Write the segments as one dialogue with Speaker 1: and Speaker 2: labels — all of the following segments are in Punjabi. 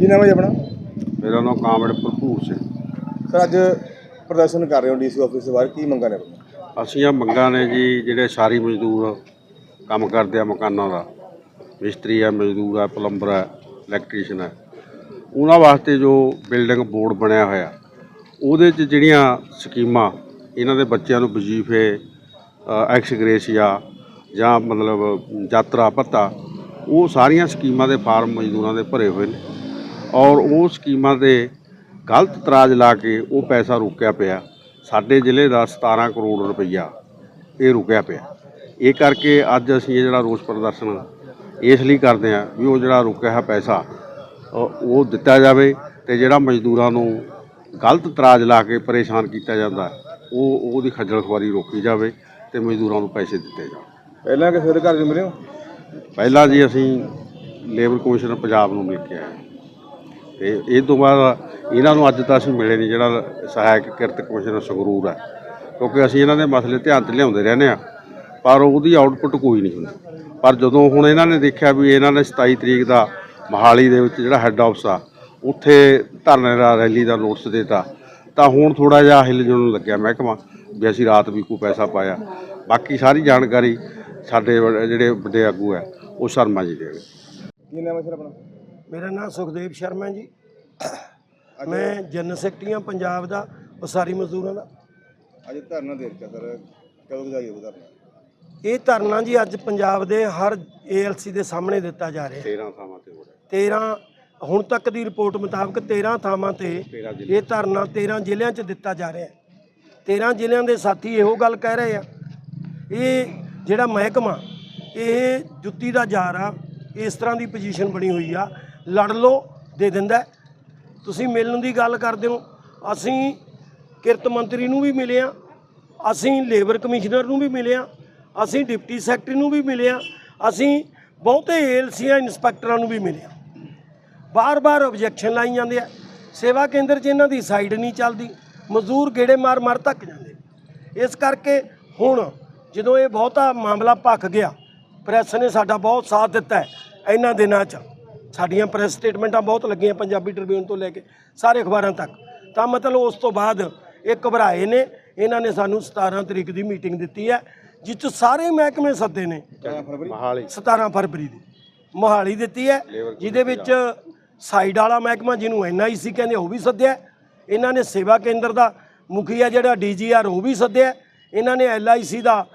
Speaker 1: ਕੀ ਨਾਮ ਹੈ ਜੀ ਆਪਣਾ?
Speaker 2: ਮੇਰਾ ਨਾਮ ਕਾਮੜ ਭਰਪੂਰ ਸਿੰਘ।
Speaker 1: ਸਰ ਅੱਜ ਪ੍ਰਦਰਸ਼ਨ ਕਰ ਰਹੇ ਹੋ ਡੀਸੀ ਆਫਿਸ ਦੇ ਬਾਹਰ ਕੀ ਮੰਗਾਂ ਨੇ ਆਪਣੀਆਂ?
Speaker 2: ਅਸੀਂ ਆ ਮੰਗਾਂ ਨੇ ਜੀ ਜਿਹੜੇ ਸਾਰੀ ਮਜ਼ਦੂਰ ਕੰਮ ਕਰਦੇ ਆ ਮਕਾਨਾਂ ਦਾ। ਮਿਸਤਰੀ ਆ ਮਜ਼ਦੂਰ ਆ ਪਲੰਬਰ ਆ ਇਲੈਕਟ੍ਰੀਸ਼ੀਅਨ ਆ। ਉਹਨਾਂ ਵਾਸਤੇ ਜੋ ਬਿਲਡਿੰਗ ਬੋਰਡ ਬਣਿਆ ਹੋਇਆ ਉਹਦੇ 'ਚ ਜਿਹੜੀਆਂ ਸਕੀਮਾਂ ਇਹਨਾਂ ਦੇ ਬੱਚਿਆਂ ਨੂੰ ਵਜ਼ੀਫੇ ਐਕਸ ਗ੍ਰੇਸੀਆ ਜਾਂ ਮਤਲਬ ਯਾਤਰਾ ਭੱਤਾ ਉਹ ਸਾਰੀਆਂ ਸਕੀਮਾਂ ਦੇ ਫਾਰਮ ਮਜ਼ਦੂਰਾਂ ਦੇ ਭਰੇ ਹੋਏ ਨੇ। ਔਰ ਉਹ ਸਕੀਮਾਂ ਤੇ ਗਲਤ ਇਤਰਾਜ਼ ਲਾ ਕੇ ਉਹ ਪੈਸਾ ਰੁਕਿਆ ਪਿਆ। ਸਾਡੇ ਜ਼ਿਲ੍ਹੇ ਦਾ 17 ਕਰੋੜ ਰੁਪਈਆ ਇਹ ਰੁਕਿਆ ਪਿਆ। ਇਹ ਕਰਕੇ ਅੱਜ ਅਸੀਂ ਇਹ ਜਿਹੜਾ ਰੋਸ ਪ੍ਰਦਰਸ਼ਨ ਇਸ ਲਈ ਕਰਦੇ ਹਾਂ ਵੀ ਉਹ ਜਿਹੜਾ ਰੁਕਿਆ ਹੈ ਪੈਸਾ ਉਹ ਦਿੱਤਾ ਜਾਵੇ ਤੇ ਜਿਹੜਾ ਮਜ਼ਦੂਰਾਂ ਨੂੰ ਗਲਤ ਇਤਰਾਜ਼ ਲਾ ਕੇ ਪਰੇਸ਼ਾਨ ਕੀਤਾ ਜਾਂਦਾ ਉਹ ਉਹਦੀ ਖੱਜਲ ਖੁਆਰੀ ਰੋਕੀ ਜਾਵੇ ਤੇ ਮਜ਼ਦੂਰਾਂ ਨੂੰ ਪੈਸੇ ਦਿੱਤੇ ਜਾਣ।
Speaker 1: ਪਹਿਲਾਂ ਕਿਸੇ ਦੇ ਘਰ ਦੇ ਮਿਲੇ ਹੋ?
Speaker 2: ਪਹਿਲਾਂ ਜੀ ਅਸੀਂ ਲੇਬਰ ਕਮਿਸ਼ਨਰ ਪੰਜਾਬ ਨੂੰ ਮਿਲ ਕੇ ਆਏ। ਤੇ ਇਹ ਤੋਂ ਬਾਅਦ ਇਹਨਾਂ ਨੂੰ ਅੱਜ ਤਾਂ ਅਸੀਂ ਮਿਲੇ ਨਹੀਂ ਜਿਹੜਾ ਸਹਾਇਕ ਕਿਰਤ ਕਮਿਸ਼ਨਰ ਸੰਗਰੂਰ ਹੈ। ਕਿਉਂਕਿ ਅਸੀਂ ਇਹਨਾਂ ਦੇ ਮਸਲੇ ਧਿਆਨ 'ਚ ਲਿਆਉਂਦੇ ਰਹਿੰਦੇ ਆ ਪਰ ਉਹਦੀ ਆਊਟਪੁੱਟ ਕੋਈ ਨਹੀਂ ਹੁੰਦੀ। ਪਰ ਜਦੋਂ ਹੁਣ ਇਹਨਾਂ ਨੇ ਦੇਖਿਆ ਵੀ ਇਹਨਾਂ ਨੇ 27 ਤਰੀਕ ਦਾ ਮਹਾਲੀ ਦੇ ਵਿੱਚ ਜਿਹੜਾ ਹੈੱਡ ਆਫਿਸ ਆ, ਉੱਥੇ ਧਰਨੇ ਦਾ, ਰੈਲੀ ਦਾ ਨੋਟਿਸ ਦਿੱਤਾ, ਤਾਂ ਹੁਣ ਥੋੜਾ ਜਿਹਾ ਹਿੱਲ ਜੁਲਣ ਲੱਗਿਆ ਮਹਿਕਮਾ, ਵੀ ਅਸੀਂ ਰਾਤ ਵੀ ਕੋਈ ਪੈਸਾ ਪਾਇਆ। ਬਾਕੀ ਸਾਰੀ ਜਾਣਕਾਰੀ ਸਾਡੇ ਜਿਹੜੇ ਵੱਡੇ ਆਗੂ ਹੈ, ਉਹ ਸ਼ਰਮਾ ਜੀ ਦੇਣਗੇ
Speaker 1: ਕੀ ਨਾਮ ਹੈ ਸਰ ਆਪਣਾ?
Speaker 3: ਮੇਰਾ ਨਾਮ ਸੁਖਦੇਵ ਸ਼ਰਮਾ ਜੀ। ਮੈਂ ਜਨ ਸੈਕਟਰੀਆਂ ਪੰਜਾਬ ਦਾ ਉਸਾਰੀ ਮਜ਼ਦੂਰਾਂ ਦਾ।
Speaker 1: ਅੱਜ ਧਰਨਾ ਦੇ ਦਿੱਤਾ ਸਰ। ਕਦੋਂ ਕੁ ਜਾਈ ਹੋਊ ਧਰਨਾ?
Speaker 3: ਇਹ ਧਰਨਾ ਜੀ ਅੱਜ ਪੰਜਾਬ ਦੇ ਹਰ ਏਐਲਸੀ ਦੇ ਸਾਹਮਣੇ ਦਿੱਤਾ ਜਾ ਰਿਹਾ।
Speaker 2: 13 ਥਾਵਾਂ ਤੇ ਹੋ ਰਿਹਾ।
Speaker 3: 13 ਹੁਣ ਤੱਕ ਦੀ ਰਿਪੋਰਟ ਮੁਤਾਬਕ 13 ਥਾਵਾਂ ਤੇ
Speaker 2: 13 ਜ਼ਿਲ੍ਹੇ।
Speaker 3: ਇਹ ਧਰਨਾ 13 ਜ਼ਿਲ੍ਹਿਆਂ 'ਚ ਦਿੱਤਾ ਜਾ ਰਿਹਾ। ਹੈ 13 ਜ਼ਿਲ੍ਹਿਆਂ ਦੇ ਸਾਥੀ ਇਹੋ ਗੱਲ ਕਹਿ ਰਹੇ ਆ। ਇਹ ਜਿਹੜਾ ਮਹਿਕਮਾ ਇਹ ਜੁੱਤੀ ਦਾ ਜਾਰ ਆ ਇਸ ਤਰ੍ਹਾਂ ਦੀ ਪੋਜੀਸ਼ਨ ਬਣੀ ਹੋਈ ਆ। ਲੜ ਲੋ ਦੇ ਦਿੰਦਾ ਤੁਸੀਂ ਮਿਲਣ ਦੀ ਗੱਲ ਕਰਦੇ ਹੋ, ਅਸੀਂ ਕਿਰਤ ਮੰਤਰੀ ਨੂੰ ਵੀ ਮਿਲੇ ਆ ਅਸੀਂ ਲੇਬਰ ਕਮਿਸ਼ਨਰ ਨੂੰ ਵੀ ਮਿਲੇ ਆ ਅਸੀਂ ਡਿਪਟੀ ਸੈਕਟਰੀ ਨੂੰ ਵੀ ਮਿਲੇ ਆ ਅਸੀਂ ਬਹੁਤੇ ਏਲਸੀਆ ਇੰਸਪੈਕਟਰਾਂ ਨੂੰ ਵੀ ਮਿਲੇ ਆ ਬਾਰ-ਬਾਰ ਆਬਜੈਕਸ਼ਨ ਲਾਈ ਜਾਂਦੇ ਆ। ਸੇਵਾ ਕੇਂਦਰ 'ਚ ਇਹਨਾਂ ਦੀ ਸਾਈਡ ਨਹੀਂ ਚੱਲਦੀ, ਮਜ਼ਦੂਰ ਗੇੜੇ ਮਾਰ-ਮਾਰ ਧੱਕ ਜਾਂਦੇ। ਇਸ ਕਰਕੇ ਹੁਣ ਜਦੋਂ ਇਹ ਬਹੁਤਾ ਮਾਮਲਾ ਭੱਖ ਗਿਆ ਪ੍ਰੈਸ ਨੇ ਸਾਡਾ ਬਹੁਤ ਸਾਥ ਦਿੱਤਾ ਇਹਨਾਂ ਦਿਨਾਂ 'ਚ। ਸਾਡੀਆਂ ਪ੍ਰੈਸ ਸਟੇਟਮੈਂਟਾਂ ਬਹੁਤ ਲੱਗੀਆਂ ਪੰਜਾਬੀ ਟ੍ਰਿਬਿਊਨ ਤੋਂ ਲੈ ਕੇ ਸਾਰੇ ਅਖਬਾਰਾਂ ਤੱਕ। ਤਾਂ ਮਤਲਬ ਉਸ ਤੋਂ ਬਾਅਦ ਇਹ ਘਬਰਾਏ ਨੇ ਇਹਨਾਂ ਨੇ ਸਾਨੂੰ 17 ਤਰੀਕ ਦੀ ਮੀਟਿੰਗ ਦਿੱਤੀ ਹੈ ਜਿਸ 'ਚ ਸਾਰੇ ਮਹਿਕਮੇ ਸੱਦੇ ਨੇ।
Speaker 2: ਮਹਾਲੀ।
Speaker 3: 17 ਫਰਵਰੀ ਦੀ। ਮੋਹਾਲੀ ਦਿੱਤੀ ਹੈ ਜਿਹਦੇ ਵਿੱਚ ਸਾਈਡ ਵਾਲਾ ਮਹਿਕਮਾ ਜਿਹਨੂੰ ਐਨਆਈਸੀ ਕਹਿੰਦੇ ਉਹ ਵੀ ਸੱਦਿਆ। ਇਹਨਾਂ ਨੇ ਸੇਵਾ ਕੇਂਦਰ ਦਾ ਮੁਖੀ ਹੈ ਜਿਹੜਾ ਡੀਜੀਆਰ ਉਹ ਵੀ ਸੱਦਿਆ। ਇਹਨਾਂ ਨੇ ਐਲਆਈਸੀ ਦਾ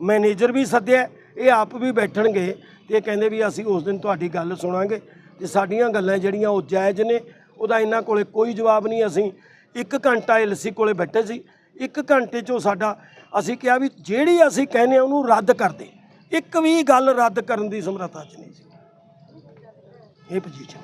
Speaker 3: ਮੈਨੇਜਰ ਵੀ ਸੱਦਿਆ। ਇਹ ਆਪ ਵੀ ਬੈਠਣਗੇ। ਤੇ ਇਹ ਕਹਿੰਦੇ ਵੀ ਅਸੀਂ ਉਸ ਦਿਨ ਤੁਹਾਡੀ ਗੱਲ ਸੁਣਾਂਗੇ ਤੇ ਸਾਡੀਆਂ ਗੱਲਾਂ ਜਿਹੜੀਆਂ ਉਹ ਜਾਇਜ਼ ਨੇ, ਉਹਦਾ ਇਹਨਾਂ ਕੋਲੇ ਕੋਈ ਜਵਾਬ ਨਹੀਂ। ਅਸੀਂ ਇੱਕ ਘੰਟਾ ਐਲਸੀ ਕੋਲੇ ਬੈਠੇ ਸੀ, ਇੱਕ ਘੰਟੇ 'ਚੋਂ ਸਾਡਾ ਅਸੀਂ ਕਿਹਾ ਵੀ ਜਿਹੜੀ ਅਸੀਂ ਕਹਿੰਦੇ ਆ ਉਹਨੂੰ ਰੱਦ ਕਰ ਦੇ। ਇੱਕ ਵੀ ਗੱਲ ਰੱਦ ਕਰਨ ਦੀ ਸਮਰੱਥਾ 'ਚ ਨਹੀਂ ਸੀ। ਇਹ ਪੋਜੀਸ਼ਨ